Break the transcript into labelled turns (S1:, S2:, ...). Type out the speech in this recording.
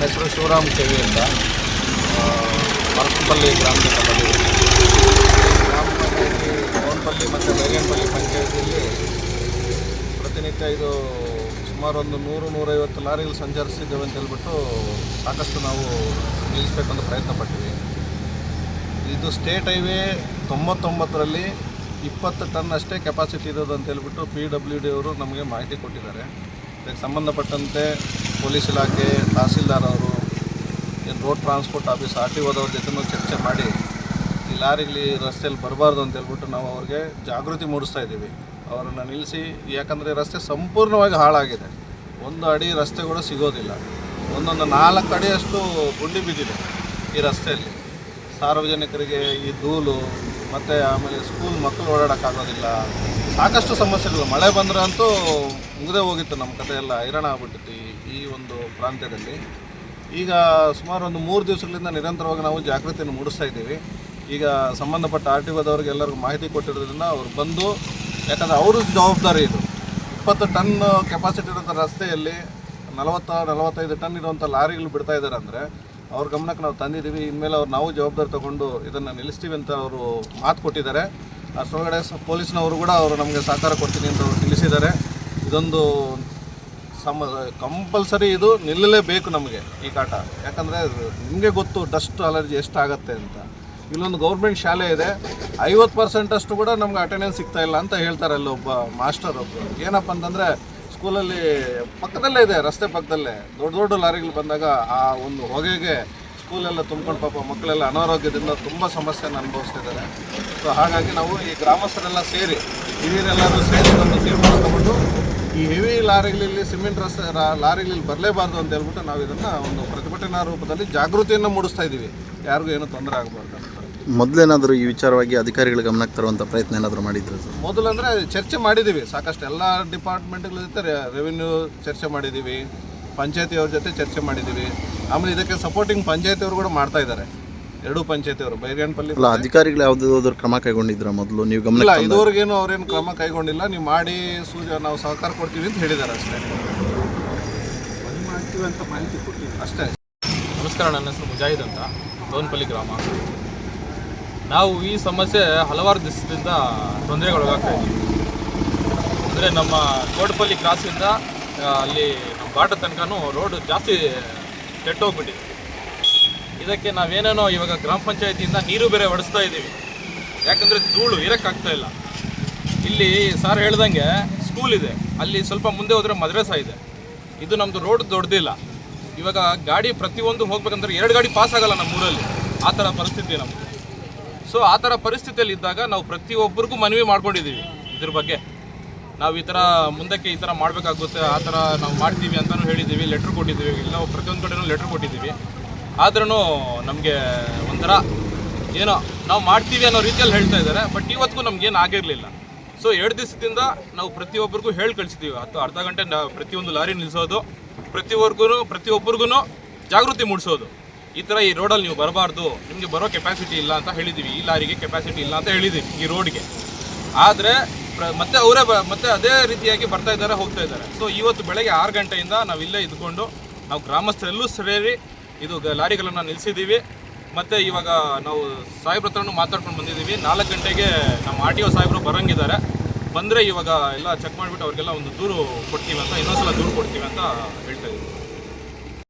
S1: ನನ್ನ ಹೆಸರು ಶಿವರಾಮ್ ಕೆವಿ ಅಂತ. ಮರಸಂಪಲ್ಲಿ ಗ್ರಾಮದಿಂದ ಬಂದಿದ್ದೀನಿ ಗ್ರಾಮ ಪಂಚಾಯತಿ ಮತ್ತು ಬೈಗೇನಪಲ್ಲಿ ಪಂಚಾಯತಿಯಲ್ಲಿ ಪ್ರತಿನಿತ್ಯ ಇದು ಸುಮಾರು ಒಂದು ನೂರು, ನೂರೈವತ್ತು ಲಾರಿಗಳು ಸಂಚರಿಸಿದ್ದೇವೆ ಅಂತ ಹೇಳ್ಬಿಟ್ಟು ಸಾಕಷ್ಟು ನಾವು ನಿಲ್ಲಿಸ್ಬೇಕಂತ ಪ್ರಯತ್ನ ಪಟ್ಟಿವಿ ಇದು ಸ್ಟೇಟ್ ಹೈವೇ ತೊಂಬತ್ತೊಂಬತ್ತರಲ್ಲಿ ಇಪ್ಪತ್ತು ಟನ್ ಅಷ್ಟೇ ಕೆಪಾಸಿಟಿ ಇರೋದು ಅಂತ ಹೇಳ್ಬಿಟ್ಟು ಪಿ ಡಬ್ಲ್ಯೂ ಡಿ ಅವರು ನಮಗೆ ಮಾಹಿತಿ ಕೊಟ್ಟಿದ್ದಾರೆ. ಇದಕ್ಕೆ ಸಂಬಂಧಪಟ್ಟಂತೆ ಪೊಲೀಸ್ ಇಲಾಖೆ ತಹಸೀಲ್ದಾರ್ ಅವರು road transport office R T ಓದವ್ರ ಜೊತೆನೂ ಚರ್ಚೆ ಮಾಡಿ ಈ ಈ ರಸ್ತೆಯಲ್ಲಿ ಬರಬಾರ್ದು ಅಂತ ಹೇಳ್ಬಿಟ್ಟು ನಾವು ಅವ್ರಿಗೆ ಜಾಗೃತಿ ಮೂಡಿಸ್ತಾ ಇದ್ದೀವಿ. ಅವರನ್ನು ನಿಲ್ಲಿಸಿ, ಯಾಕಂದರೆ ರಸ್ತೆ ಸಂಪೂರ್ಣವಾಗಿ ಹಾಳಾಗಿದೆ. ಒಂದು ಅಡಿ ರಸ್ತೆ ಕೂಡ ಸಿಗೋದಿಲ್ಲ. ಒಂದೊಂದು ನಾಲ್ಕು ಅಡಿಯಷ್ಟು ಗುಂಡಿ ಬಿದ್ದಿದೆ ಈ ರಸ್ತೆಯಲ್ಲಿ. ಸಾರ್ವಜನಿಕರಿಗೆ ಈ ಧೂಳು, ಮತ್ತು ಆಮೇಲೆ ಸ್ಕೂಲ್ ಮಕ್ಕಳು ಓಡಾಡೋಕ್ಕಾಗೋದಿಲ್ಲ. ಸಾಕಷ್ಟು ಸಮಸ್ಯೆಗಳು. ಮಳೆ ಬಂದರೆ ಅಂತೂ ಮುಗಿದೇ ಹೋಗಿತ್ತು ನಮ್ಮ ಕತೆ ಎಲ್ಲ ಹೈರಾಣ ಆಗ್ಬಿಟ್ಟಿತ್ತು ಈ- ಒಂದು ಪ್ರಾಂತ್ಯದಲ್ಲಿ. ಈಗ ಸುಮಾರು ಒಂದು ಮೂರು ದಿವಸಗಳಿಂದ ನಿರಂತರವಾಗಿ ನಾವು ಜಾಗೃತಿಯನ್ನು ಮೂಡಿಸ್ತಾ ಇದ್ದೀವಿ. ಈಗ ಸಂಬಂಧಪಟ್ಟ ಆರ್ ಟಿ ಒದವ್ರಿಗೆ ಎಲ್ಲರಿಗೂ ಮಾಹಿತಿ ಕೊಟ್ಟಿರೋದ್ರಿಂದ ಅವ್ರು ಬಂದು, ಯಾಕಂದರೆ ಅವರು ಜವಾಬ್ದಾರಿ ಇದು. ಇಪ್ಪತ್ತು ಟನ್ ಕೆಪಾಸಿಟಿ ಇರೋಂಥ ರಸ್ತೆಯಲ್ಲಿ ನಲವತ್ತ, ನಲವತ್ತೈದು ಟನ್ ಇರುವಂಥ ಲಾರಿಗಳು ಬಿಡ್ತಾ ಇದ್ದಾರೆ ಅಂದರೆ, ಅವ್ರ ಗಮನಕ್ಕೆ ನಾವು ತಂದಿದ್ದೀವಿ. ಇನ್ಮೇಲೆ ಅವ್ರು ನಾವು ಜವಾಬ್ದಾರಿ ತಗೊಂಡು ಇದನ್ನು ನಿಲ್ಲಿಸ್ತೀವಿ ಅಂತ ಅವರು ಮಾತು ಕೊಟ್ಟಿದ್ದಾರೆ. ಅಷ್ಟರೊಳಗಡೆ ಪೊಲೀಸ್ನವರು ಕೂಡ ಅವರು ನಮಗೆ ಸಹಕಾರ ಕೊಡ್ತೀನಿ ಅಂತ ಅವರು ನಿಲ್ಲಿಸಿದ್ದಾರೆ ಇದೊಂದು ಸಮ, ಕಂಪಲ್ಸರಿ ಇದು ನಿಲ್ಲಲೇಬೇಕು ನಮಗೆ ಈ ಕಾಟ. ಯಾಕಂದರೆ ನಿಮಗೆ ಗೊತ್ತು ಡಸ್ಟ್ ಅಲರ್ಜಿ ಎಷ್ಟಾಗತ್ತೆ ಅಂತ. ಇಲ್ಲೊಂದು ಗೌರ್ಮೆಂಟ್ ಶಾಲೆ ಇದೆ, ಐವತ್ತು ಪರ್ಸೆಂಟ್ ಅಷ್ಟು ಕೂಡ ನಮ್ಗೆ ಅಟೆಂಡೆನ್ಸ್ ಸಿಗ್ತಾ ಇಲ್ಲ ಅಂತ ಹೇಳ್ತಾರೆ ಅಲ್ಲಿ ಒಬ್ಬ ಮಾಸ್ಟರ್ ಒಬ್ಬರು ಏನಪ್ಪ ಅಂತಂದರೆ ಸ್ಕೂಲಲ್ಲಿ ಪಕ್ಕದಲ್ಲೇ ಇದೆ, ರಸ್ತೆ ಪಕ್ಕದಲ್ಲೇ. ದೊಡ್ಡ ದೊಡ್ಡ ಲಾರಿಗಳು ಬಂದಾಗ ಆ ಒಂದು ಹೊಗೆಗೆ ಸ್ಕೂಲೆಲ್ಲ ತುಂಬ್ಕೊಂಡು ಪಾಪ ಮಕ್ಕಳೆಲ್ಲ ಅನಾರೋಗ್ಯದಿಂದ ತುಂಬ ಸಮಸ್ಯೆಯನ್ನು ಅನುಭವಿಸ್ತಿದ್ದಾರೆ ಸೊ ಹಾಗಾಗಿ ನಾವು ಈ ಗ್ರಾಮಸ್ಥರೆಲ್ಲ ಸೇರಿ, ಹಿರಿಯರೆಲ್ಲರೂ ಸೇರಿ ಒಂದು ತೀರ್ಮಾನ ತಗೊಂಡು ಈ ಹೆವಿ ಲಾರಿಗಳಲ್ಲಿ ಸಿಮೆಂಟ್ ರಸ್ತೆ ಲಾರಿಗಳಲ್ಲಿ ಬರಲೇಬಾರ್ದು ಅಂತ ಹೇಳ್ಬಿಟ್ಟು ನಾವು ಇದನ್ನು ಒಂದು ಪ್ರತಿಭಟನಾ ರೂಪದಲ್ಲಿ ಜಾಗೃತಿಯನ್ನು ಮೂಡಿಸ್ತಾ ಇದ್ದೀವಿ ಯಾರಿಗೂ ಏನು ತೊಂದರೆ ಆಗಬಾರ್ದು ಅಂತ.
S2: ಮೊದಲೇನಾದರೂ ಈ ವಿಚಾರವಾಗಿ ಅಧಿಕಾರಿಗಳ ಗಮನಕ್ಕೆ ತರುವಂಥ ಪ್ರಯತ್ನ ಏನಾದರೂ ಮಾಡಿದ್ರು ಸರ್?
S1: ಮೊದಲಂದರೆ ಚರ್ಚೆ ಮಾಡಿದ್ದೀವಿ ಸಾಕಷ್ಟು ಎಲ್ಲ ಡಿಪಾರ್ಟ್ಮೆಂಟ್ಗಳ ಜೊತೆ ರೆವಿನ್ಯೂ ಚರ್ಚೆ ಮಾಡಿದ್ದೀವಿ ಪಂಚಾಯತಿಯವ್ರ ಜೊತೆ ಚರ್ಚೆ ಮಾಡಿದ್ದೀವಿ ಆಮೇಲೆ ಇದಕ್ಕೆ ಸಪೋರ್ಟಿಂಗ್ ಪಂಚಾಯತಿಯವರು ಕೂಡ ಮಾಡ್ತಾ ಇದ್ದಾರೆ. ಎರಡೂ ಪಂಚಾಯತಿಯವರು ಬೈರೇನಪಲ್ಲಿ
S2: ಅಲ್ಲ ಅಧಿಕಾರಿಗಳು ಯಾವುದಾದ್ರು ಕ್ರಮ ಕೈಗೊಂಡಿದ್ರ ಮೊದಲು? ನೀವು
S1: ಇಲ್ಲ
S2: ಗಮನಕ್ಕೆ ತಂದ
S1: ಇದುವರೆಗೇನು ಅವ್ರೇನು ಕ್ರಮ ಕೈಗೊಂಡಿಲ್ಲ. ನೀವು ಮಾಡಿ ಸೂಚ ನಾವು ಸಹಕಾರ ಕೊಡ್ತೀವಿ ಅಂತ ಹೇಳಿದ್ದಾರೆ ಅಷ್ಟೇ. ಮಾಡ್ತೀವಿ ಅಂತ ಮಾಹಿತಿ ಕೊಟ್ಟಿದ್ದೀವಿ ಅಷ್ಟೇ.
S3: ನಮಸ್ಕಾರ ನನ್ನ ಹೆಸರು ಮುಜಾಹಿದ್ ಅಂತ. ದೋನ್ಪಲ್ಲಿ ಗ್ರಾಮ. ನಾವು ಈ ಸಮಸ್ಯೆ ಹಲವಾರು ದಿವಸದಿಂದ ತೊಂದರೆಗೊಳಗಾಗ್ತಾ ಇದ್ದೀವಿ. ಅಂದರೆ ನಮ್ಮ ಕೋಟಪಲ್ಲಿ ಕ್ರಾಸಿಂದ ಅಲ್ಲಿ ನಮ್ಮ ಘಾಟ ತನಕನೂ ರೋಡ್ ಜಾಸ್ತಿ ಕೆಟ್ಟೋಗ್ಬಿಟ್ಟಿದೆ. ಇದಕ್ಕೆ ನಾವೇನೇನೋ ಇವಾಗ ಗ್ರಾಮ ಪಂಚಾಯತಿಯಿಂದ ನೀರು ಬೇರೆ ಹೊಡೆಸ್ತಾ ಇದ್ದೀವಿ. ಯಾಕಂದರೆ ಧೂಳು ಇರೋಕ್ಕಾಗ್ತಾ ಇಲ್ಲ. ಇಲ್ಲಿ ಸರ್ ಹೇಳ್ದಂಗೆ ಸ್ಕೂಲ್ ಇದೆ. ಅಲ್ಲಿ ಸ್ವಲ್ಪ ಮುಂದೆ ಹೋದರೆ ಮದ್ರಸ ಇದೆ. ಇದು ನಮ್ಮದು ರೋಡ್ ದೊಡ್ಡದಿಲ್ಲ ಇವಾಗ ಗಾಡಿ ಪ್ರತಿಯೊಂದು ಹೋಗ್ಬೇಕಂದ್ರೆ ಎರಡು ಗಾಡಿ ಪಾಸ್ ಆಗಲ್ಲ ನಮ್ಮ ಊರಲ್ಲಿ. ಆ ಥರ ಪರಿಸ್ಥಿತಿ ನಮ್ಮ ಸೊ ಆ ಥರ ಪರಿಸ್ಥಿತಿಯಲ್ಲಿ ಇದ್ದಾಗ ನಾವು ಪ್ರತಿಯೊಬ್ಬರಿಗೂ ಮನವಿ ಮಾಡ್ಕೊಂಡಿದ್ದೀವಿ ಇದ್ರ ಬಗ್ಗೆ. ನಾವು ಈ ಥರ ಮುಂದಕ್ಕೆ ಈ ಥರ ಮಾಡಬೇಕಾಗುತ್ತೆ, ಆ ಥರ ನಾವು ಮಾಡ್ತೀವಿ ಅಂತಲೂ ಹೇಳಿದ್ದೀವಿ ಲೆಟ್ರ್ ಕೊಟ್ಟಿದ್ದೀವಿ. ನಾವು ಪ್ರತಿಯೊಂದು ಕಡೆನೂ ಲೆಟ್ರ್ ಕೊಟ್ಟಿದ್ದೀವಿ. ಆದ್ರೂ ನಮಗೆ ಒಂಥರ ಏನೋ ನಾವು ಮಾಡ್ತೀವಿ ಅನ್ನೋ ರೀತಿಯಲ್ಲಿ ಹೇಳ್ತಾ ಇದ್ದಾರೆ ಬಟ್ ಇವತ್ತಿಗೂ ನಮ್ಗೇನು ಆಗಿರಲಿಲ್ಲ. ಸೊ ಎರಡು ದಿವಸದಿಂದ ನಾವು ಪ್ರತಿಯೊಬ್ಬರಿಗೂ ಹೇಳಿ ಕಳಿಸಿದ್ದೀವಿ ಹತ್ತು, ಅರ್ಧ ಗಂಟೆ ನಾವು ಪ್ರತಿಯೊಂದು ಲಾರಿ ನಿಲ್ಲಿಸೋದು ಪ್ರತಿಯೊಬ್ಬರಿಗೂ ಪ್ರತಿಯೊಬ್ಬರಿಗೂ ಜಾಗೃತಿ ಮೂಡಿಸೋದು. ಈ ಥರ ಈ ರೋಡಲ್ಲಿ ನೀವು ಬರಬಾರ್ದು, ನಿಮಗೆ ಬರೋ ಕೆಪಾಸಿಟಿ ಇಲ್ಲ ಅಂತ ಹೇಳಿದ್ದೀವಿ ಈ ಲಾರಿಗೆ ಕೆಪಾಸಿಟಿ ಇಲ್ಲ ಅಂತ ಹೇಳಿದ್ದೀವಿ ಈ ರೋಡ್ಗೆ ಆದರೆ ಮತ್ತೆ ಅವರೇ ಬ, ಮತ್ತೆ ಅದೇ ರೀತಿಯಾಗಿ ಬರ್ತಾ ಇದ್ದಾರೆ, ಹೋಗ್ತಾ ಇದ್ದಾರೆ. ಸೊ ಇವತ್ತು ಬೆಳಗ್ಗೆ ಆರು ಗಂಟೆಯಿಂದ ನಾವಿಲ್ಲೇ ಇದ್ಕೊಂಡು ನಾವು ಗ್ರಾಮಸ್ಥರೆಲ್ಲೂ ಸೇರಿ ಇದು ಲಾರಿಗಳನ್ನು ನಿಲ್ಲಿಸಿದ್ದೀವಿ ಮತ್ತು ಇವಾಗ ನಾವು ಸಾಹೇಬ್ರ ಹತ್ರನೂ ಮಾತಾಡ್ಕೊಂಡು ಬಂದಿದ್ದೀವಿ. ನಾಲ್ಕು ಗಂಟೆಗೆ ನಮ್ಮ ಆರ್ ಟಿ ಒ ಸಾಹೇಬರು ಬರೋಂಗಿದ್ದಾರೆ. ಬಂದರೆ ಇವಾಗ ಎಲ್ಲ ಚೆಕ್ ಮಾಡಿಬಿಟ್ಟು ಅವ್ರಿಗೆಲ್ಲ ಒಂದು ದೂರು ಕೊಡ್ತೀವಿ ಅಂತ, ಇನ್ನೊಂದ್ಸಲ ದೂರು ಕೊಡ್ತೀವಿ ಅಂತ ಹೇಳ್ತಾ ಇದ್ದೀವಿ.